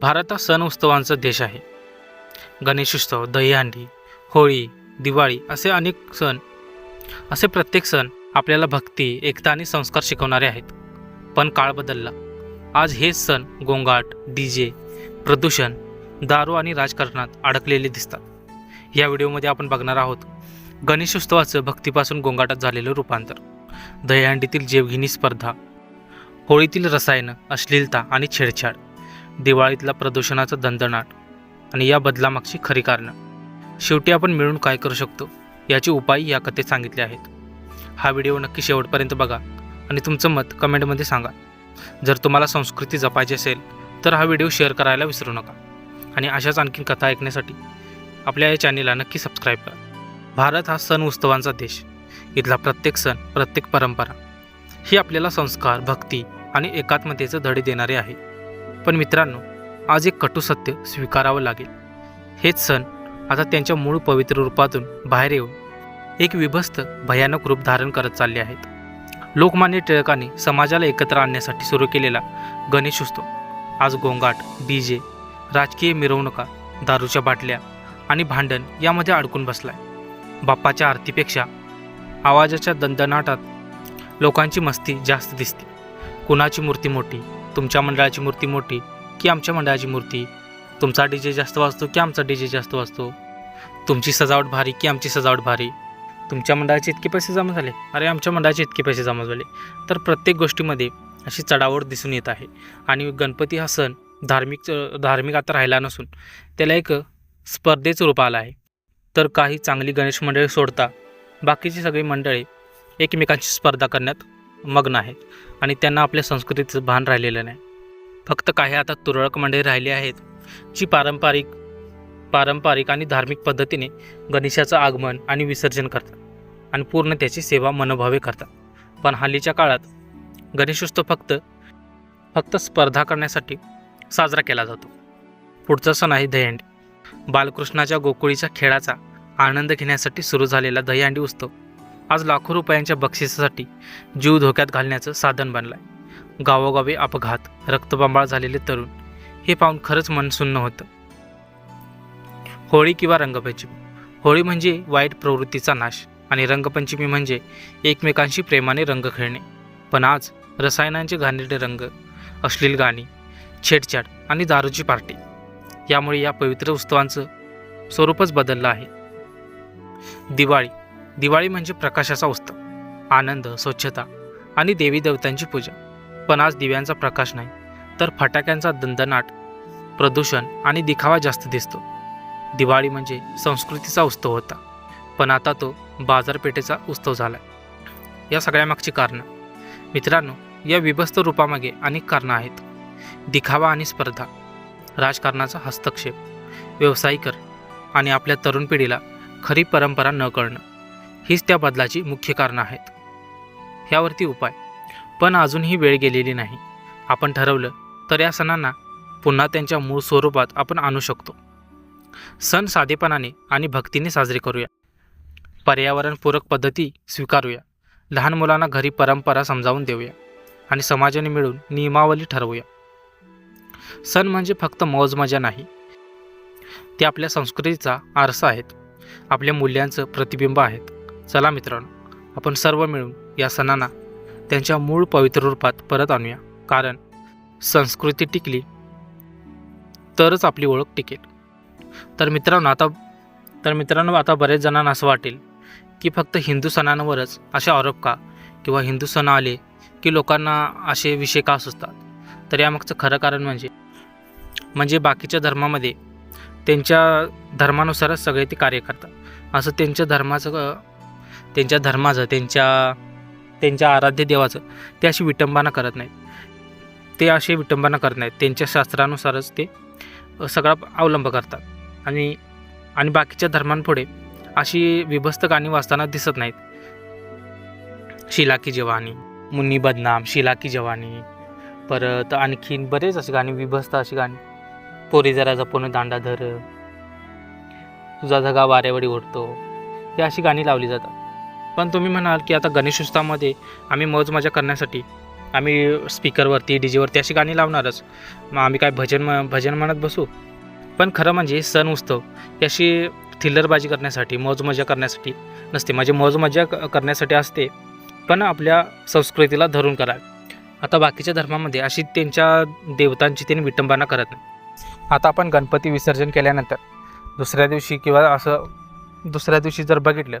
भारत हा सण उत्सवांचा देश आहे. गणेशोत्सव दहीहंडी होळी दिवाळी असे अनेक सण असे प्रत्येक सण आपल्याला भक्ती एकता आणि संस्कार शिकवणारे आहेत. पण काळ बदलला. आज हे सण गोंगाट डी जे प्रदूषण दारू आणि राजकारणात अडकलेले दिसतात. या व्हिडिओमध्ये आपण बघणार आहोत गणेश उत्सवाचं भक्तीपासून गोंगाटात झालेलं रूपांतर. दहीहंडीतील जेवघिनी स्पर्धा होळीतील रसायनं अश्लीलता आणि छेडछाड दिवाळीतला प्रदूषणाचा दणदणाट आणि या बदलामागची खरी कारणं. शेवटी आपण मिळून काय करू शकतो याचे उपाय या कथेत सांगितले आहेत. हा व्हिडिओ नक्की शेवटपर्यंत बघा आणि तुमचं मत कमेंटमध्ये सांगा. जर तुम्हाला संस्कृती जपायची असेल तर हा व्हिडिओ शेअर करायला विसरू नका. आणि अशाच आणखीन कथा ऐकण्यासाठी आपल्या या चॅनेलला नक्की सबस्क्राईब करा. भारत हा सण उत्सवांचा देश. इथला प्रत्येक सण प्रत्येक परंपरा ही आपल्याला संस्कार भक्ती आणि एकात्मतेचं धडे देणारे आहे. पण मित्रांनो आज एक कटू सत्य स्वीकारावं लागेल. हेच सण आता त्यांच्या मूळ पवित्र रूपातून बाहेर येऊन एक विभस्त भयानक रूप धारण करत चालले आहेत. लोकमान्य टिळकांनी समाजाला एकत्र आणण्यासाठी सुरू केलेला गणेशोत्सव आज गोंगाट डी जे राजकीय मिरवणुका दारूच्या बाटल्या आणि भांडण यामध्ये अडकून बसलाय. बाप्पाच्या आरतीपेक्षा आवाजाच्या दंदनाटात लोकांची मस्ती जास्त दिसते. कुणाची मूर्ती मोठी तुमच्या मंडळाची मूर्ती मोठी की आमच्या मंडळाची मूर्ती? तुमचा डी जे जास्त वाजतो की आमचा डी जे जास्त वाजतो? तुमची सजावट भारी की आमची सजावट भारी? तुमच्या मंडळाचे इतके पैसे जमा झाले? अरे आमच्या मंडळाचे इतके पैसे जमा झाले. तर प्रत्येक गोष्टीमध्ये अशी चढावड दिसून येत आहे. आणि गणपती हा सण धार्मिक धार्मिक आता राहिला नसून त्याला एक स्पर्धेचं रूप आलं आहे. तर काही चांगली गणेश मंडळी सोडता बाकीची सगळी मंडळी एकमेकांची स्पर्धा करण्यात मग्न आहेत आणि त्यांना आपल्या संस्कृतीचं भान राहिलेलं नाही. फक्त काही आता तुरळक मंडळी राहिली आहेत जी पारंपरिक पारंपरिक आणि धार्मिक पद्धतीने गणेशाचं आगमन आणि विसर्जन करतात आणि पूर्ण त्याची सेवा मनोभावे करतात. पण हल्लीच्या काळात गणेशोत्सव फक्त फक्त स्पर्धा करण्यासाठी साजरा केला जातो. पुढचा सण आहे दहीहंडी. बालकृष्णाच्या गोकुळीच्या खेळाचा आनंद घेण्यासाठी सुरू झालेला दहीहंडी उत्सव आज लाखो रुपयांच्या बक्षिसासाठी जीव धोक्यात घालण्याचं साधन बनलाय. गावोगावी अपघात रक्तबंबाळ झालेले तरुण हे पाहून खरंच मन सुन्न होतं. होळी किंवा रंगपंचमी. होळी म्हणजे वाईट प्रवृत्तीचा नाश आणि रंगपंचमी म्हणजे एकमेकांशी प्रेमाने रंग खेळणे. पण आज रसायनांचे घाणेरडे रंग अश्लील गाणी छेडछाड आणि दारूची पार्टी यामुळे या पवित्र उत्सवांचं स्वरूपच बदललं आहे. दिवाळी दिवाळी म्हणजे प्रकाशाचा उत्सव. आनंद स्वच्छता आणि देवी देवतांची पूजा. पण आज दिव्यांचा प्रकाश नाही तर फटाक्यांचा दंदनाट प्रदूषण आणि दिखावा जास्त दिसतो. दिवाळी म्हणजे संस्कृतीचा उत्सव होता पण आता तो बाजारपेठेचा उत्सव झाला या सगळ्यामागची कारणं. मित्रांनो या विभस्त रूपामागे अनेक कारणं आहेत. दिखावा आणि स्पर्धा राजकारणाचा हस्तक्षेप व्यवसायीकर आणि आपल्या तरुण पिढीला खरी परंपरा न कळणं. हीच त्या बदलाची मुख्य कारणं आहेत. ह्यावरती उपाय. पण अजूनही वेळ गेलेली नाही. आपण ठरवलं तर या सणांना पुन्हा त्यांच्या मूळ स्वरूपात आपण आणू शकतो. सण साधेपणाने आणि भक्तीने साजरे करूया. पर्यावरणपूरक पद्धती स्वीकारूया. लहान मुलांना घरी परंपरा समजावून देऊया आणि समाजाने मिळून नियमावली ठरवूया. सण म्हणजे फक्त मौज मजा नाही. ते आपल्या संस्कृतीचा आरसा आहेत. आपल्या मूल्यांचं प्रतिबिंब आहेत. चला मित्रांनो आपण सर्व मिळून या सणांना त्यांच्या मूळ पवित्र रूपात परत आणूया. कारण संस्कृती टिकली तरच आपली ओळख टिकेल. तर मित्रांनो आता तर मित्रांनो आता बरेच जणांना असं वाटेल की फक्त हिंदू सणांवरच असे आरोप का? किंवा हिंदू सण आले की लोकांना असे विषय का सुचतात? तर यामागचं खरं कारण म्हणजे म्हणजे बाकीच्या धर्मामध्ये त्यांच्या धर्मानुसारच सगळे ते कार्य करतात. असं त्यांच्या धर्माचं त्यांच्या धर्माचं त्यांच्या त्यांच्या आराध्य देवाचं ते अशी विटंबना करत नाहीत. ते अशी विटंबना करत नाहीत. त्यांच्या शास्त्रानुसारच ते सगळा अवलंब करतात. आणि आणि बाकीच्या धर्मांपुढे अशी विभस्त गाणी वाचताना दिसत नाहीत. शिला की जवानी मुन्नी बदनाम शिला की जवानी परत आणखीन बरेच अशी गाणी विभस्त अशी गाणी. पोरी जरा जपून दांडा धर तुझा धगा वाऱ्यावडी ओढतो ही अशी गाणी लावली जातात. पण तुम्ही म्हणाल की आता गणेश उत्सवामध्ये आम्ही मौज मजा करण्यासाठी आम्ही स्पीकरवरती डी जेवरती अशी गाणी लावणारच. मग आम्ही काय भजन म भजन म्हणत बसू? पण खरं म्हणजे सण उत्सव याशी थिल्लरबाजी करण्यासाठी मौजमजा करण्यासाठी नसते. म्हणजे मौजमजा क- करण्यासाठी असते पण आपल्या संस्कृतीला धरून करावे. आता बाकीच्या धर्मामध्ये अशी त्यांच्या देवतांची त्यांनी विटंबना करत नाही. आता आपण गणपती विसर्जन केल्यानंतर दुसऱ्या दिवशी किंवा असं दुसऱ्या दिवशी जर बघितलं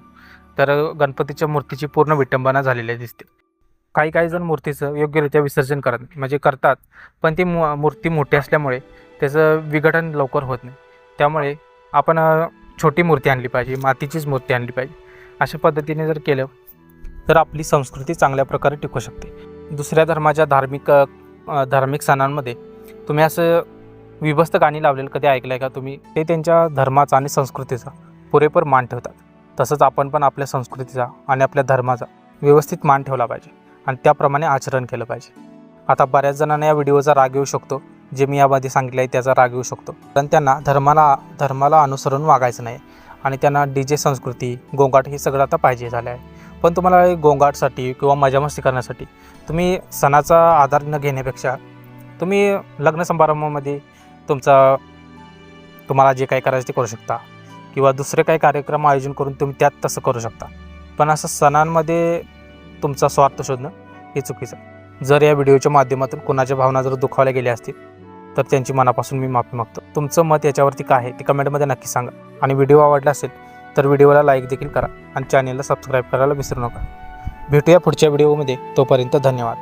तर गणपतीच्या मूर्तीची पूर्ण विटंबना झालेली दिसते. काही काही जण मूर्तीचं योग्यरित्या विसर्जन करत म्हणजे करतात पण ती मू मूर्ती मोठी असल्यामुळे त्याचं विघटन लवकर होत नाही. त्यामुळे आपण छोटी मूर्ती आणली पाहिजे मातीचीच मूर्ती आणली पाहिजे. अशा पद्धतीने जर केलं तर आपली संस्कृती चांगल्या प्रकारे टिकू शकते. दुसऱ्या धर्माच्या धार्मिक धार्मिक सणांमध्ये तुम्ही असं विभस्त गाणी लावलेलं कधी ऐकलं आहे का? तुम्ही ते त्यांच्या धर्माचा आणि संस्कृतीचा पुरेपूर मान ठेवतात. तसंच आपण पण आपल्या संस्कृतीचा आणि आपल्या धर्माचा व्यवस्थित मान ठेवला पाहिजे आणि त्याप्रमाणे आचरण केलं पाहिजे. आता बऱ्याच जणांना या व्हिडिओचा राग येऊ शकतो जे मी यामध्ये सांगितलं आहे त्याचा राग येऊ शकतो. पण त्यांना धर्माला धर्माला अनुसरून वागायचं नाही आणि त्यांना डी जे संस्कृती गोंगाट हे सगळं आता पाहिजे झालं आहे पण तुम्हाला गोंगाटसाठी किंवा मजामस्ती करण्यासाठी तुम्ही सणाचा आधार न घेण्यापेक्षा तुम्ही लग्न समारंभामध्ये तुमचा तुम्हाला जे काही करायचं ते करू शकता. किंवा दुसरे काही कार्यक्रम आयोजन करून तुम्ही त्यात तसं करू शकता. पण असं सणांमध्ये तुमचा स्वार्थ शोधणं हे चुकीचं जर या व्हिडिओच्या माध्यमातून कोणाच्या भावना जर दुखावल्या गेल्या असतील तर त्यांची मनापासून मी माफी मागतो. तुमचं मत याच्यावरती काय आहे ते कमेंटमध्ये नक्की सांगा. आणि व्हिडिओ आवडला असेल तर व्हिडिओला लाईक देखील करा आणि चॅनेलला सबस्क्राईब करायला विसरू नका. भेटूया पुढच्या व्हिडिओमध्ये. तोपर्यंत धन्यवाद.